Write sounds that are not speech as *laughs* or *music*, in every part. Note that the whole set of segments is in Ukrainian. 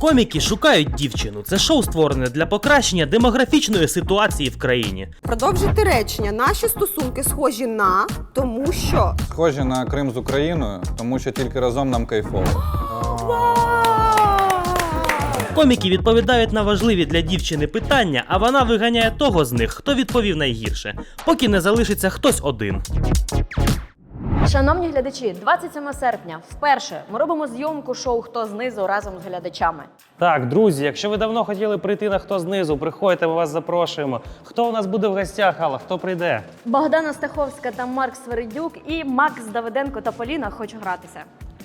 Коміки шукають дівчину. Це шоу створене для покращення демографічної ситуації в країні. Продовжити речення. Наші стосунки схожі на тому, що Схожі на Крим з Україною, тому що тільки разом нам кайфово. Коміки відповідають на важливі для дівчини питання, а вона виганяє того з них, хто відповів найгірше, поки не залишиться хтось один. Шановні глядачі, 27 серпня вперше ми робимо зйомку шоу Хто знизу разом з глядачами. Так, друзі, якщо ви давно хотіли прийти на хто знизу, приходьте, ми вас запрошуємо. Хто у нас буде в гостях, Алла? Хто прийде? Богдана Стаховська та Марк Сверидюк і Макс Давиденко та Поліна хочуть гратися.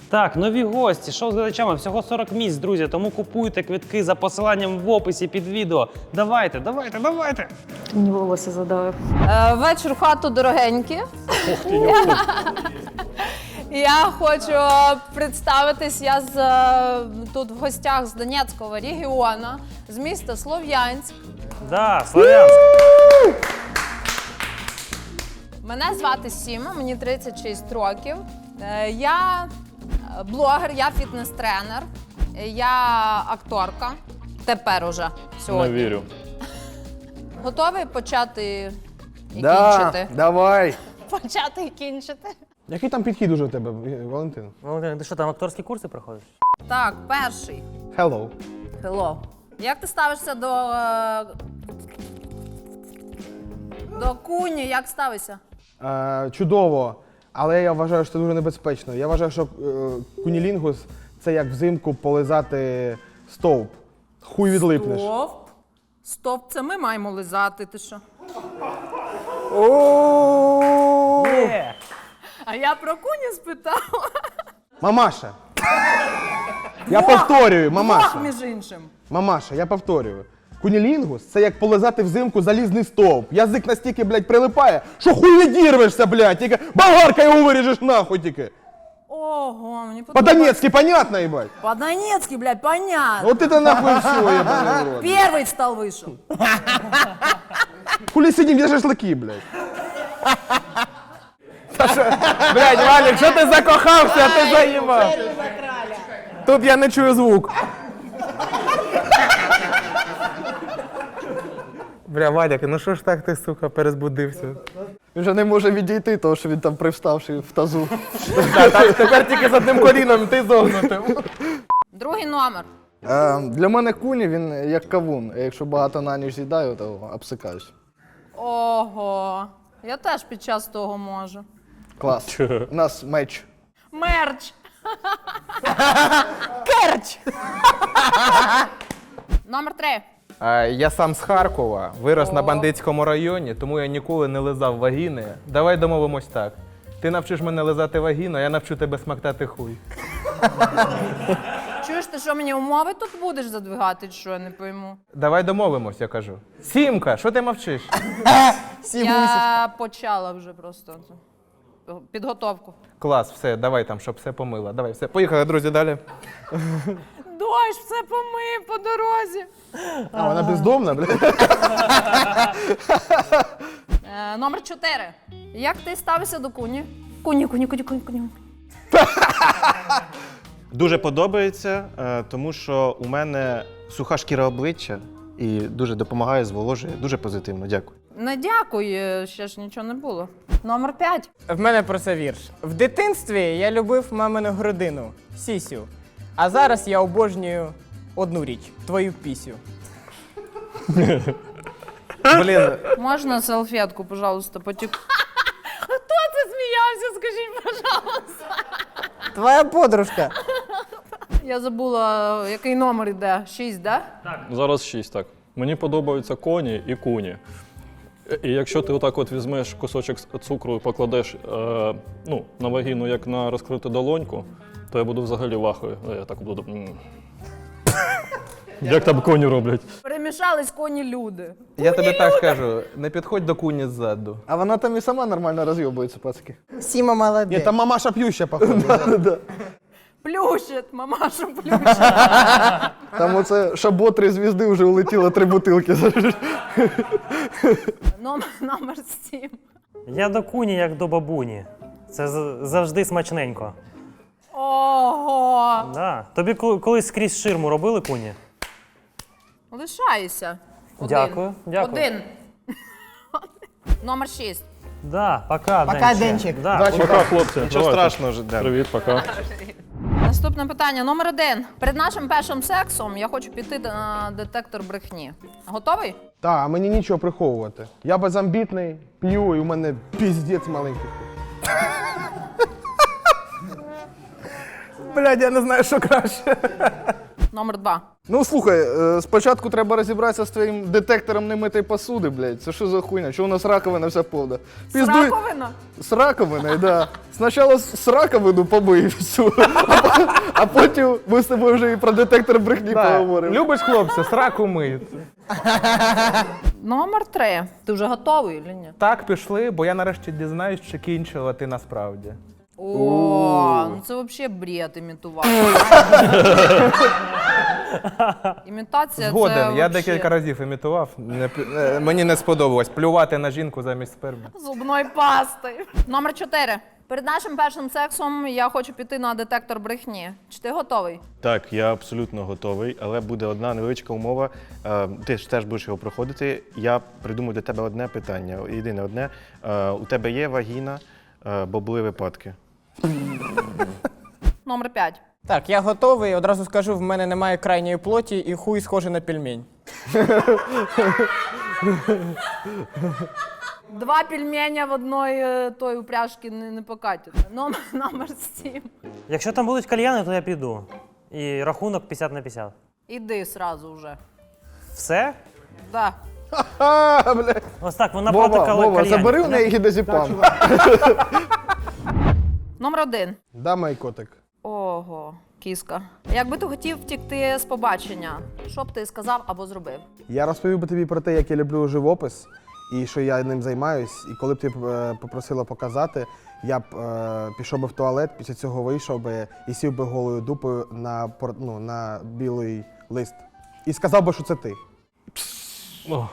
Так, нові гості, шоу з глядачами, всього 40 місць, друзі. Тому купуйте квитки за посиланням в описі під відео. Давайте, давайте, давайте. Мені волосся задавив. Е, Вечір в хату дорогенькі. Я, *laughs* я хочу представитись. Я з, е, тут в гостях з Донецького регіону, з міста Слов'янськ. Да, Славянськ. Мене звати Сіма, мені 36 років. Е, Я е, блогер, я фітнес-тренер, е, я акторка. Тепер уже сьогодні. Не вірю. Готовий почати і Да, кінчити? давай. Почати і кінчити. Який там підхід уже у тебе, Валентин? Валентин, ти що там акторські курси проходиш? Так, перший. Hello. Hello. Як ти ставишся до. е, До куні, як ставишся? Е, чудово, але я вважаю, що це дуже небезпечно. Я вважаю, що е, кунілінгус це як взимку полизати стовп. Хуй відлипнеш. Стовп. Стовп, це ми маємо лизати, ти що? А я про куні спитала. Мамаша. *laughs* Я повторюю, Двох, мамаша. між іншим. Мамаша, я повторюю. Кунілінгус це як полизати взимку залізний стовп. Язик настільки, блядь, прилипає, що хуй не дірвешся, блядь, тільки болгарка його виріжеш нахуй тільки. Ого, мені подобається. По-донецьки, понятно, ебать? По-донецки, блядь, понятно. Вот это нахуй все, ебаный в рот. Первый стол вышел. Хули сидим, где шашлыки, блядь? *laughs* Блядь, Валік, що ти закохався, ти заїбав? Тут я не чую звук. Бля, Вадяк, ну що ж так ти, сука, перезбудився? Він вже не може відійти, тому що він там привставши в тазу. Тепер тільки з одним коліном ти зогнутим. Другий номер. Е, для мене куні він як кавун. Якщо багато на ніч з'їдаю, то обсикаюсь. Ого. Я теж під час того можу. Клас. У нас меч. Мерч. *laughs* Керч. *laughs* Номер три. Я сам з Харкова, вирос на бандитському районі, тому я ніколи не лизав вагіни. Давай домовимось так. Ти навчиш мене лизати вагіну, а я навчу тебе смактати хуй. *laughs* Чуєш, ти що мені умови тут будеш задвигати, чи що я не пойму? Давай домовимось, я кажу. Сімка, що ти мовчиш? Я почала вже просто підготовку. Клас, все, давай там, щоб все помила. Давай, все. Поїхали, друзі, далі. Дощ все помив по дорозі. А, вона бездомна, блядь. *laughs* Е, номер чотири. Як ти ставишся до куні? Куні, куні, куні, куні, куні. *laughs* Дуже подобається, е, тому що у мене суха шкіра обличчя і дуже допомагає, зволожує. Дуже позитивно. Дякую. Не дякую, ще ж нічого не було. Номер п'ять. В мене про це вірш. В дитинстві я любив мамину грудину, сісю. А зараз я обожнюю одну річ твою пісю. Блін, Можна салфетку, пожалуйста, потік. *laughs* Хто це сміявся? Скажіть, пожалуйста. Твоя подружка. Я забула, який номер йде. Шість, да? Зараз шість, так. Мені подобаються коні і куні. І якщо ти отак от візьмеш кусочок цукру і покладеш е, ну, на вагіну, як на розкриту долоньку, то я буду взагалі вахою. Я так буду. м. Як там коні роблять? Перемішались коні люди. я тобі так скажу, не підходь до куні ззаду. А вона там і сама нормально розйобується, пацки. Сіма молодець. Ні, там мамаша п'юща, походу. *laughs* Плющить, мамаша *laughs* плющить. Там оце шабо три звізди вже улетіло три бутилки. Номер, номер сім. Я до куні, як до бабуні. Це з- завжди смачненько. Ого! Да. Тобі ко- колись скрізь ширму робили куні? Лишайся. Один. Дякую, дякую. Один. *laughs* Номер шість. Да, пока, Пока, Денчик. Денчик. Да. Пока, хлопці. Нічого давайте. страшного вже Привіт, пока. *laughs* Наступне питання. Номер один. Перед нашим першим сексом я хочу піти на детектор брехні. Готовий? Та, а мені нічого приховувати. Я безамбітний, п'ю, і у мене піздець маленький. Блядь, я не знаю, що краще. Номер два. Ну слухай, е, спочатку треба розібратися з твоїм детектором немитої посуди, блядь. Це що за хуйня? Чого у нас раковина вся повна? Піздуй- Раковина? З раковиною, да. Спочатку з з раковину побий всю, а, по- а потім ми з тобою вже і про детектор брехні поговоримо. Любиш хлопця, сраку миють. Номер три. Ти вже готовий чи ні? Так, пішли, бо я нарешті дізнаюсь, чи кінчила ти насправді. О, ну це взагалі бред імітувати. *laughs* Імітація Згоден, це я вообще декілька разів імітував. Не, п- е, мені не сподобалось плювати на жінку замість сперми. зубної пасти. Номер чотири. Перед нашим першим сексом я хочу піти на детектор брехні. Чи ти готовий? Так, я абсолютно готовий, але буде одна невеличка умова. Е, Ти ж теж будеш його проходити. Я придумаю для тебе одне питання. Єдине одне. Е, У тебе є вагіна, е, бо були випадки. *laughs* Номер п'ять. Так, я готовий. Одразу скажу, в мене немає крайньої плоті і хуй схожий на пельмень. *laughs* Два пельменя в одної е, той упряжки не, не покатять. Номер, *laughs* номер сім. Якщо там будуть кальяни, то я піду. І рахунок 50 на 50. Іди сразу вже. Все? Да. Блядь. Ось так, вона проти Вова, кал- Вова, кальянів. забери у неї гідозіпам. Номер один. Да, мій котик. Ого, кіска. Якби ти хотів втікти з побачення, що б ти сказав або зробив? Я розповів би тобі про те, як я люблю живопис і що я ним займаюсь. І коли б ти е, попросила показати, я б е, пішов би в туалет, після цього вийшов би і сів би голою дупою на, пор- ну, на білий лист. І сказав би, що це ти. М-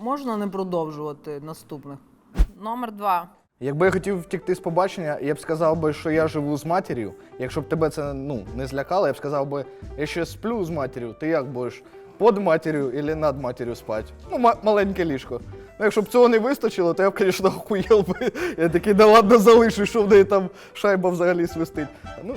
можна не продовжувати наступних. Номер два. Якби я хотів втікти з побачення, я б сказав би, що я живу з матір'ю. Якщо б тебе це ну, не злякало, я б сказав би, я ще сплю з матір'ю, ти як будеш? Під матір'ю або над матір'ю спати? Ну, ма- маленьке ліжко. Ну, якщо б цього не вистачило, то я б, звісно, *laughs* охуєл би. Я такий, да ладно, залишу, що в неї там шайба взагалі свистить. Ну,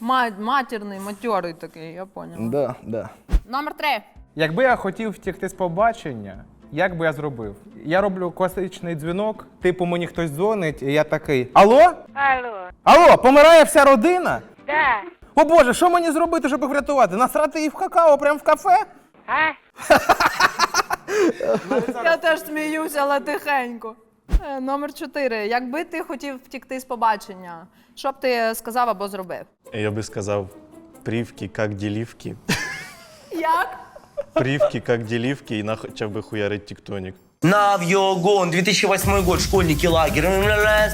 *laughs* матірний, матьорий такий, я поняла. да, да. Номер три. Якби я хотів втікти з побачення, як би я зробив? Я роблю класичний дзвінок, типу мені хтось дзвонить, і я такий: Алло? Алло, Алло, помирає вся родина? да, О Боже, що мені зробити, щоб їх врятувати? Насрати її в какао прямо в кафе? а? *laughs* Я теж сміюся, але тихенько. Е, Номер чотири. Якби ти хотів втікти з побачення, що б ти сказав або зробив? Я би сказав, привки, як ділівки. Як? Привки, як ділівки, і почав би хуярить тіктонік. Навьогон, 2008 год, школьники лагерь.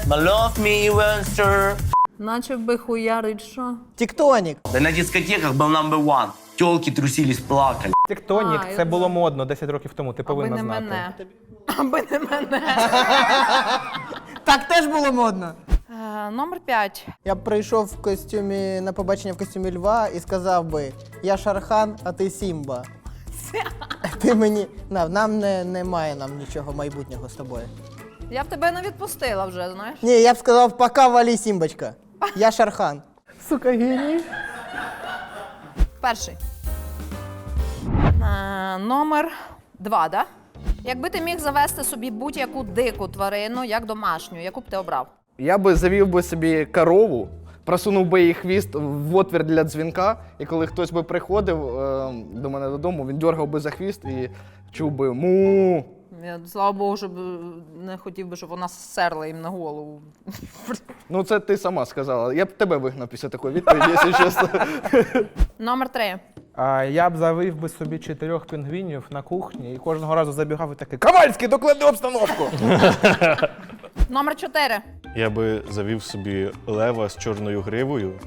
Love me, Webster. Наче би хуярить що? Тіктонік. Да на дискотеках был number one. Телки трусились, плакали. Тектонік, А, я це було модно 10 років тому, ти Аби повинна не знати. мене. *laughs* Аби не мене. *laughs* Так теж було модно. Е, Номер п'ять. Я б прийшов в костюмі на побачення в костюмі льва і сказав би: я Шархан, а ти Сімба. Ти мені. На, нам не, немає нам нічого майбутнього з тобою. Я б тебе не відпустила вже, знаєш? Ні, я б сказав, пока валі Сімбочка. Я Шархан. Сука, геній. Перший. Е, Номер два, да? Якби ти міг завести собі будь-яку дику тварину, як домашню, яку б ти обрав? Я би завів би собі корову, просунув би її хвіст в отвір для дзвінка, і коли хтось би приходив е, до мене додому, він дергав би за хвіст і чув би му. Я, слава Богу, щоб е, не хотів би, щоб вона серла їм на голову. *laughs* Ну, це ти сама сказала. Я б тебе вигнав після такої відповіді, якщо чесно. *laughs* Номер три. А я б завив би собі чотирьох пінгвінів на кухні і кожного разу забігав і такий Ковальський, доклади обстановку! Номер чотири. Я би завів собі лева з чорною гривою,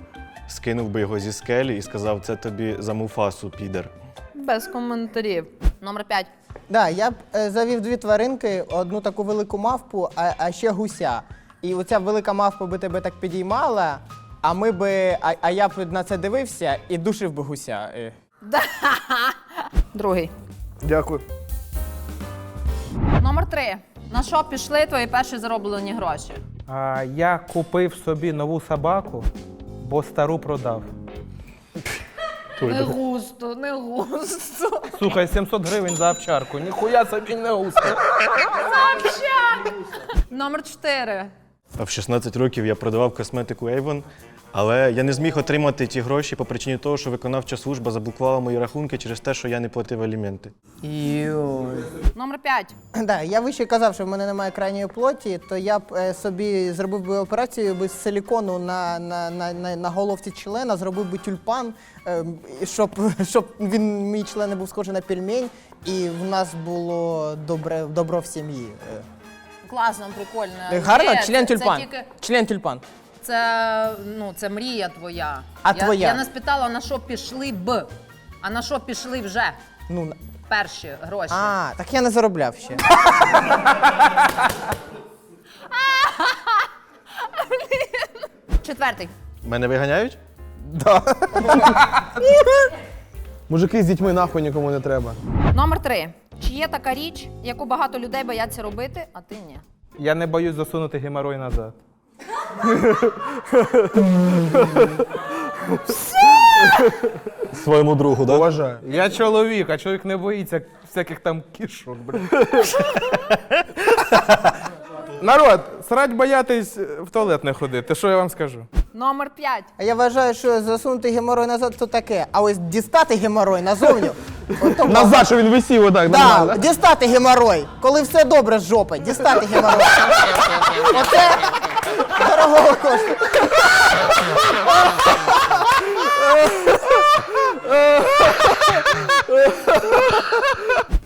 скинув би його зі скелі і сказав, це тобі за муфасу, підер. Без коментарів. Номер п'ять. Да, я б е, завів дві тваринки, одну таку велику мавпу, а, а ще гуся. і оця велика мавпа би тебе так підіймала, а ми би. А, а я б на це дивився і душив би гуся. Е. Другий. Дякую. Номер три. На що пішли твої перші зароблені гроші? А, я купив собі нову собаку, бо стару продав. Не густо, не густо. Слухай, 700 гривень за овчарку. Ніхуя собі не густо. Номер чотири. В 16 років я продавав косметику Avon, але я не зміг отримати ті гроші по причині того, що виконавча служба заблокувала мої рахунки через те, що я не платив аліменти. Йой. Номер п'ять. *clears throat* Да, я вище казав, що в мене немає крайньої плоті, то я б е, собі зробив би операцію без силікону на, на, на, на, на головці члена, зробив би тюльпан, е, і щоб, *laughs* щоб він, мій член не був схожий на пельмень, і в нас було добре, добро в сім'ї. Е. Класно, прикольно. Гарно? Є, Член це- тюльпан. Це, тільки, Член тюльпан. Це, ну, це мрія твоя. А я, твоя? Я не спитала, на що пішли б, а на що пішли вже Ну, на- перші гроші. а, так я не заробляв ще. *laughs* Четвертий. Мене виганяють? *laughs* Мужики з дітьми нахуй нікому не треба. Номер три. Чи є така річ, яку багато людей бояться робити, а ти ні? Я не боюсь засунути геморой назад. Своєму другу, так? Поважаю. Я чоловік, а чоловік не боїться всяких там кішок, блін. Народ, срать боятись в туалет не ходити. Що я вам скажу? Номер п'ять. А я вважаю, що засунути геморой назад то таке, а ось дістати геморой назовню. ото Назад, що він висів отак. Да, нормально. дістати геморой, коли все добре з жопи, дістати геморой. Оце дорогого коштує.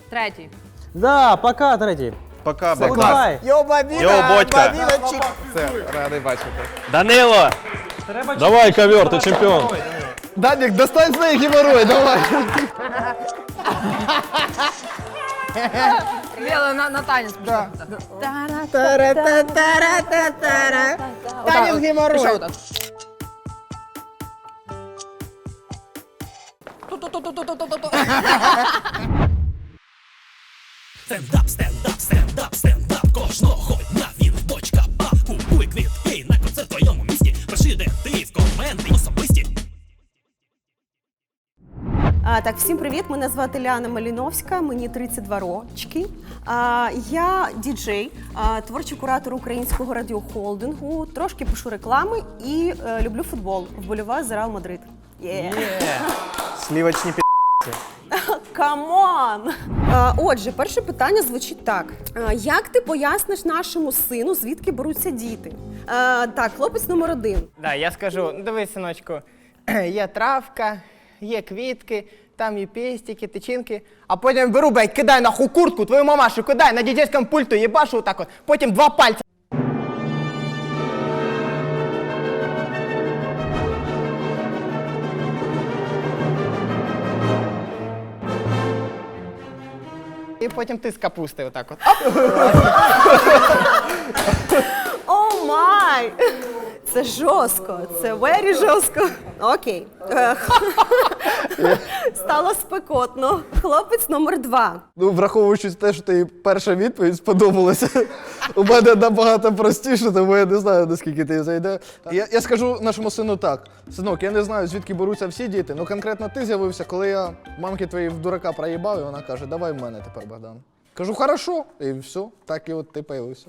Третій. Да, пока, третій. Пока, бабка. Давай. Йо, бабіна, Йо, батька. бабіночек. Все, радий бачити. Данило! Давай, ковер, ти чемпіон. Данік, достань неї геморрой, давай. *laughs* Віла на, на танец. Да. Тара-та-тара-та-тара. Так. Ту-ту-ту-ту-ту-ту-ту. Стендап, стендап, стендап, стендап кожного А, так, всім привіт. Мене звати Ляна Маліновська, мені 32 рочки. А, я діджей, а, творчий куратор українського радіохолдингу. Трошки пишу реклами і е, люблю футбол. Вболіваю за Реал Мадрид. Yeah. *laughs* Слівочні пі... Камон! Отже, перше питання звучить так: як ти поясниш нашому сину, звідки беруться діти? А, так, хлопець номер один. Да, я скажу, ну дивись, синочку, *clears throat* є травка, є квітки, там є пестики, тичинки, а потім беру, блядь, кидай нахуй куртку, твою мамашу, кидай на дідецькому пульту, їбашу отак от, потім два пальця. І потім ти з капусти отак от. *laughs* О май! Це жорстко, це very жорстко. Окей. *laughs* Стало спекотно. Хлопець номер два. Ну, враховуючи те, що ти перша відповідь сподобалася, у мене набагато простіше, тому я не знаю, наскільки ти зайде. Я, я скажу нашому сину так: синок, я не знаю, звідки беруться всі діти, ну конкретно ти з'явився, коли я мамки твоїй в дурака проїбав, і вона каже, давай в мене тепер, Богдан. Кажу, хорошо, і все, так і от ти появився.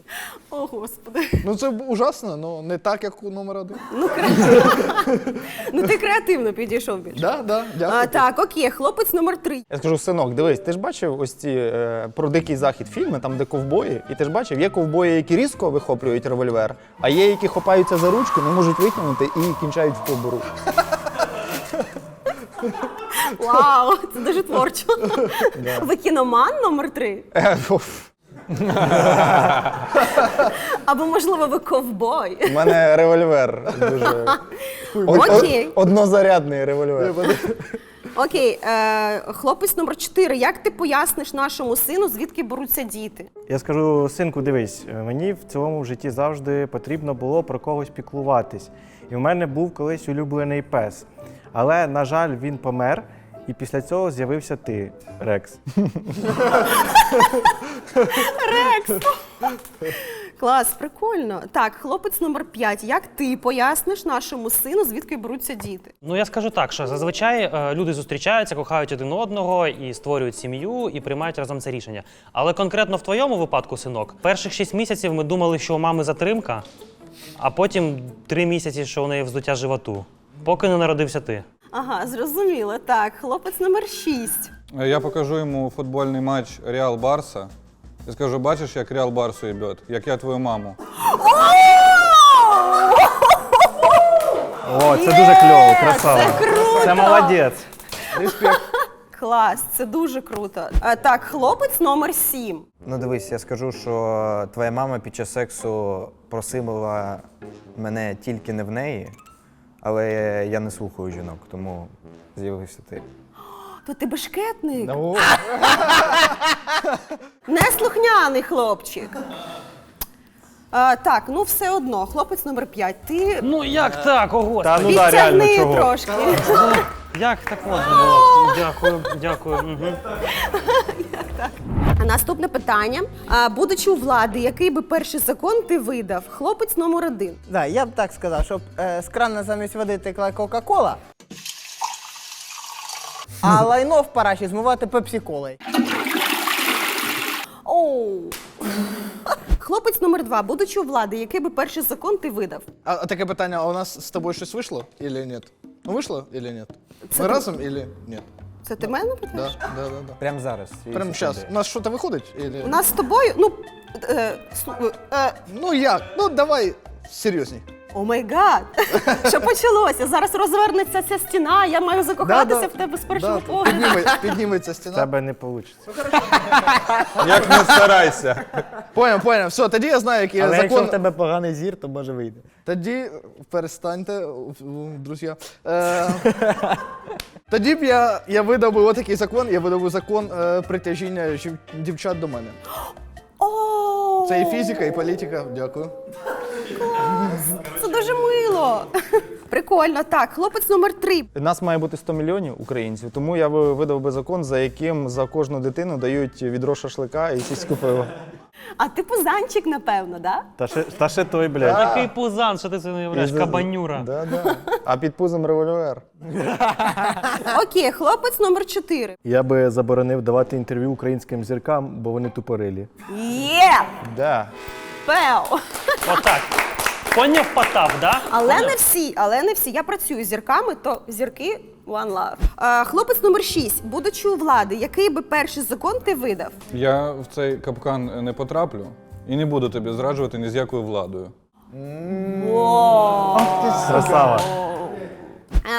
О, господи. Ну це ужасно, але не так, як у номер один. Ну, кре... *laughs* ну ти креативно підійшов більше. Да, да, дякую. А, так, окей, хлопець номер три. Я скажу, синок, дивись, ти ж бачив ось ці е, про дикий захід фільми, там де ковбої, і ти ж бачив, є ковбої, які різко вихоплюють револьвер, а є, які хопаються за ручку, не можуть витягнути і кінчають в побору. Вау, це дуже творчо. Ви кіноман номер три? Е. Або, можливо, ви ковбой. У мене револьвер дуже. *laughs* Од- од- однозарядний револьвер. Окей, е, хлопець номер 4. Як ти поясниш нашому сину, звідки беруться діти? Я скажу, синку, дивись, е, мені в цілому житті завжди потрібно було про когось піклуватись. І в мене був колись улюблений пес. Але, на жаль, він помер, і після цього з'явився ти, Рекс. Рекс! Клас, прикольно. Так, хлопець номер 5. Як ти поясниш нашому сину, звідки беруться діти? Ну я скажу так, що зазвичай е, люди зустрічаються, кохають один одного і створюють сім'ю і приймають разом це рішення. Але конкретно в твоєму випадку, синок, перших шість місяців ми думали, що у мами затримка, а потім три місяці, що у неї вздуття животу, поки не народився ти. Ага, зрозуміло. Так, хлопець номер 6. Я покажу йому футбольний матч Реал Барса. І скажу, бачиш, як Реал Барсу їбет, як я твою маму. О, це дуже кльово, красава. Це круто! Це молодець. Клас, це дуже круто. Е, так, хлопець номер 7. Ну дивись, я скажу, що твоя мама під час сексу просила мене тільки не в неї, але я не слухаю жінок, тому з'явився ти. То ти бешкетник. *laughs* Неслухняний хлопчик. А, так, ну все одно, хлопець номер 5. Ти Ну як так? Ого, Та ну да, реально, підтягни чого? трошки. як так можна було? Дякую, дякую. Угу. *laughs* А Наступне питання. А, будучи у влади, який би перший закон ти видав? Хлопець номер один. Да, я б так сказав, щоб е, з крана замість води текла Кока-Кола. А *laughs* лайно в параші змивати пепсі-колою. Оу. Хлопець номер два. Будучи у влади, який би перший закон ти видав? А, а таке питання, а у нас з тобою щось вийшло или ні? Ну вийшло или ні? Ми разом или ні? Це ти мене питаєш? Да, да, да, да. Прямо зараз. Прямо зараз. У нас щось виходить? Или... У нас з тобою, ну. Е, слу- е, Ну як? Ну давай серйозні. О май гад! *laughs* Що почалося? Зараз розвернеться ця стіна, я маю закохатися Да, в тебе з Да, першого погляду. підніме- підніметься В стіна. *laughs* тебе не вийде. *laughs* Як не старайся. Поняв, поняв. Все, тоді я знаю, який Але якщо закон. в тебе поганий зір, то може вийде. Тоді перестаньте, друзі. Е, тоді б я, я видав би отакий закон, я видав би закон е, притяжіння жів- дівчат до мене. *gasps* О, Це і фізика, і політика. Дякую. Це дуже мило. Прикольно. Так, хлопець номер три. Нас має бути 100 мільйонів українців, тому я би видав би закон, за яким за кожну дитину дають відро шашлика і сільську пиво. А ти пузанчик, напевно, да? Та ще, та ще той, блядь. Який пузан, що ти це не уявляєш? Кабанюра. Да, да. А під пузом револьвер. *laughs* Окей, хлопець номер чотири. Я би заборонив давати інтерв'ю українським зіркам, бо вони тупорилі. Є! Да. Пео! Отак. Поняв потап, да? Але не всі, але не всі. Я працюю з зірками, то зірки one love. А, хлопець номер 6. Будучи у влади, який би перший закон ти видав? Я в цей капкан не потраплю і не буду тобі зраджувати ні з якою владою. Красава.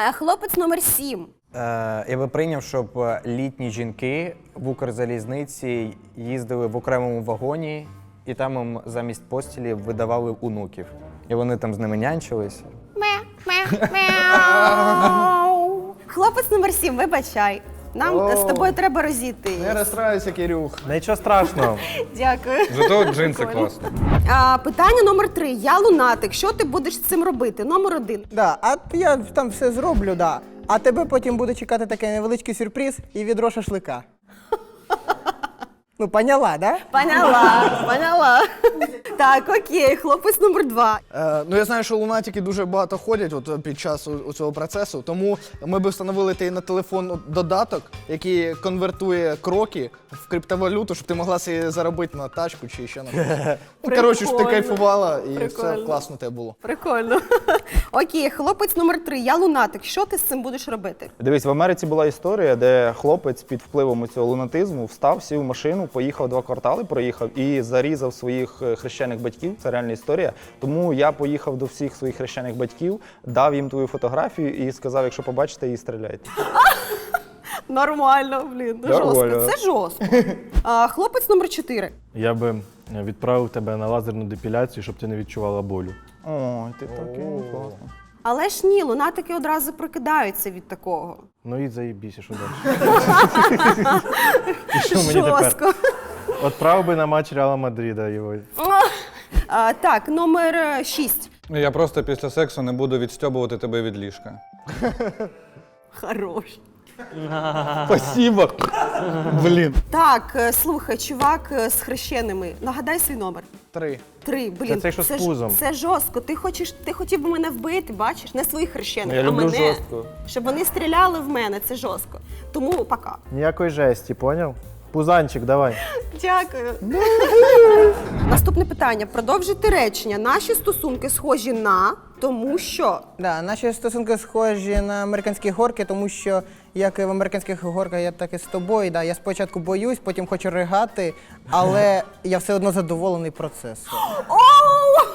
А, хлопець номер 7. Е, я би прийняв, щоб е, літні жінки в Укрзалізниці їздили в окремому вагоні, і там їм замість постілі видавали онуків. І вони там з ними нянчились. *laughs* Хлопець номер 7, вибачай. Нам О. з тобою треба розійти. Не розстраюйся, Кирюх. Нічого страшного. *laughs* Дякую. Зато джинси Прикольно. класно. А, питання номер 3. Я лунатик. Що ти будеш з цим робити? Номер один. Да, а я там все зроблю, да. А тебе потім буде чекати такий невеличкий сюрприз і відро шашлика. Ну, поняла, да? Поняла, поняла. Так, окей, хлопець номер 2. Е, ну я знаю, що лунатики дуже багато ходять от, е, під час у, у цього процесу, тому ми б встановили ти на телефон от додаток, який конвертує кроки в криптовалюту, щоб ти могла собі заробити на тачку чи ще на щось. Ну, Коротше, щоб ти Прикольно. кайфувала і все Прикольно. класно тебе було. Прикольно. Окей, хлопець номер 3. Я лунатик. Що ти з цим будеш робити? Дивись, в Америці була історія, де хлопець під впливом цього лунатизму встав, сів в машину, поїхав два квартали, проїхав і зарізав своїх е, хрещених батьків. Це реальна історія. Тому я поїхав до всіх своїх хрещених батьків, дав їм твою фотографію і сказав, якщо побачите, її стріляйте. *laughs* Нормально, блін. Ну, Нормально. жорстко. Це жорстко. А, хлопець номер 4. Я би відправив тебе на лазерну депіляцію, щоб ти не відчувала болю. О, ти такий класний. Але ж ні, лунатики одразу прокидаються від такого. Ну і заїбіся, що далі. *laughs* І що мені тепер? Жорстко. Отправив би на матч Реала Мадрида його. *laughs* А, так, номер 6. Я просто після сексу не буду відстьобувати тебе від ліжка. Хорош. Спасибо. Блін. Так, е, слухай, чувак е, з хрещеними. Нагадай свій номер. Три. Три. Блін, Це цей, що з ж- пузом. Це жорстко. Ти хочеш, ти хотів би мене вбити, бачиш? Не своїх хрещених, Я а люблю мене. жорстко. Щоб вони стріляли в мене, це жорстко. Тому пока. Ніякої жесті, поняв? Пузанчик, давай. Дякую. Наступне питання. Продовжити речення. Наші стосунки схожі на тому, що. Да, наші стосунки схожі на американські горки, тому що як і в американських горках, я так і з тобою. Да, я спочатку боюсь, потім хочу ригати, але *laughs* я все одно задоволений процесом. Оу!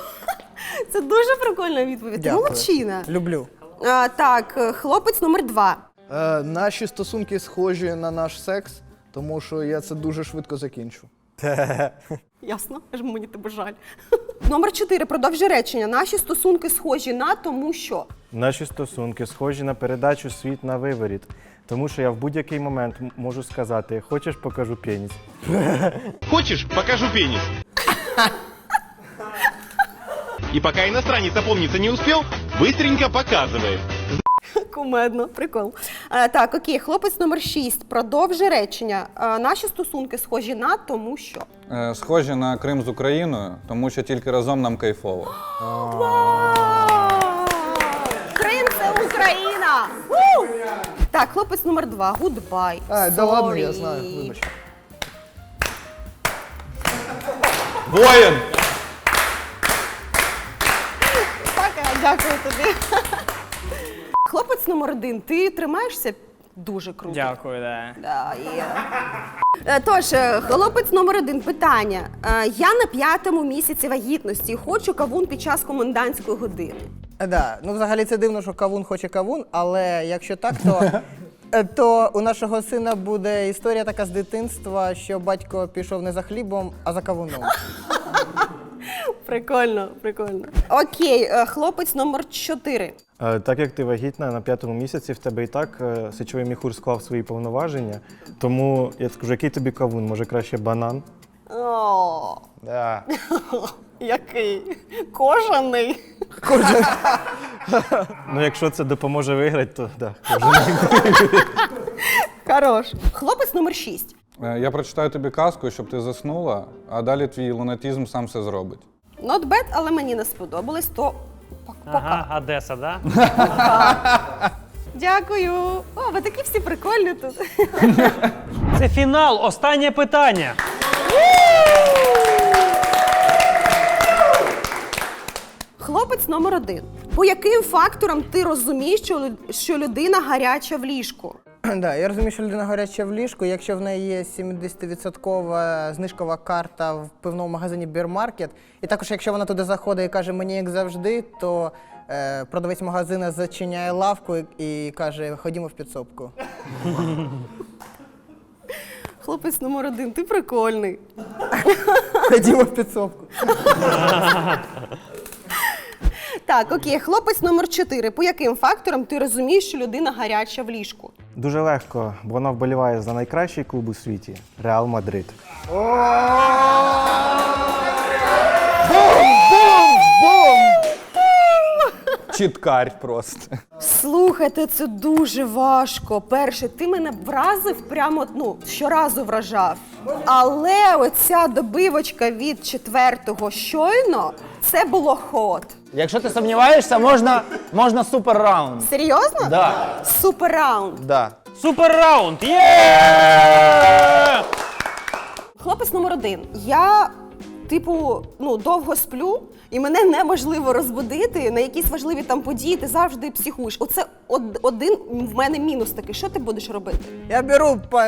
*laughs* Це дуже прикольна відповідь. Дякую. молодчина. Люблю. А, так, хлопець номер два. Е, наші стосунки схожі на наш секс, тому що я це дуже швидко закінчу. *laughs* Ясно, аж мені тебе жаль. Номер чотири. Продовжуй речення. Наші стосунки схожі на тому, що. Наші стосунки схожі на передачу світ на виворіт. Тому що я в будь-який момент можу сказати, хочеш покажу пеніс. *laughs* Хочешь, покажу пенис. И пока иностранец опомниться не успел, быстренько показывает. Кумедно, прикол. А, так, окей, хлопець номер 6. Продовжуй речення. А, наші стосунки схожі на тому, що. Е, Схожі на Крим з Україною, тому що тільки разом нам кайфово. *gasps* Це Україна! Ву! Так, хлопець номер 2. Гудбай. А, да ладно, я знаю, вибач. Воїн! Пока, дякую тобі. Хлопець номер один, ти тримаєшся дуже круто. Дякую, да. Да, є. Е, Тож, е, хлопець номер один, питання. Е, Я на п'ятому місяці вагітності і хочу кавун під час комендантської години. Е, Да, ну взагалі це дивно, що кавун хоче кавун, але якщо так, то, *laughs* е, то у нашого сина буде історія така з дитинства, що батько пішов не за хлібом, а за кавуном. *laughs* Прикольно, прикольно. Окей, е, хлопець номер чотири. Е, Так як ти вагітна на п'ятому місяці, в тебе і так е, сечовий міхур склав свої повноваження. Тому я скажу, який тобі кавун? Може краще банан? О, Да. *laughs* який? Кожаний. Ну, якщо це допоможе виграти, то так. Да, Хорош. Хлопець номер шість. Е, Я прочитаю тобі казку, щоб ти заснула, а далі твій лунатизм сам все зробить. Not bad, але мені не сподобалось, то Ага, Одеса, да? дякую. О, ви такі всі прикольні тут. Це фінал, останнє питання. Хлопець номер один. По яким факторам ти розумієш, що, що людина гаряча в ліжку? *clears throat* Да, я розумію, що людина гаряча в ліжку. Якщо в неї є 70% знижкова карта в пивному магазині Бірмаркет, і також якщо вона туди заходить і каже мені як завжди, то е, продавець магазину зачиняє лавку і, і каже: ходімо в підсобку. *laughs* Хлопець номер один, ти прикольний. *laughs* Ходімо в підсобку. *laughs* Так, окей, хлопець номер чотири. По яким факторам ти розумієш, що людина гаряча в ліжку? Дуже легко, бо вона вболіває за найкращий клуб у світі Реал Мадрид. Чіткарь просто. Слухайте, це дуже важко. Перше, ти мене вразив прямо ну, щоразу вражав. Але оця добивочка від четвертого щойно це було ход. Якщо ти сумніваєшся, можна, можна супер раунд. Серйозно? Да. Супер раунд. Да. Супер раунд! Є! Хлопець номер один. Я, типу, ну, довго сплю, і мене неможливо розбудити на якісь важливі там події, ти завжди психуєш. Оце од- один в мене мінус такий. Що ти будеш робити? Я беру по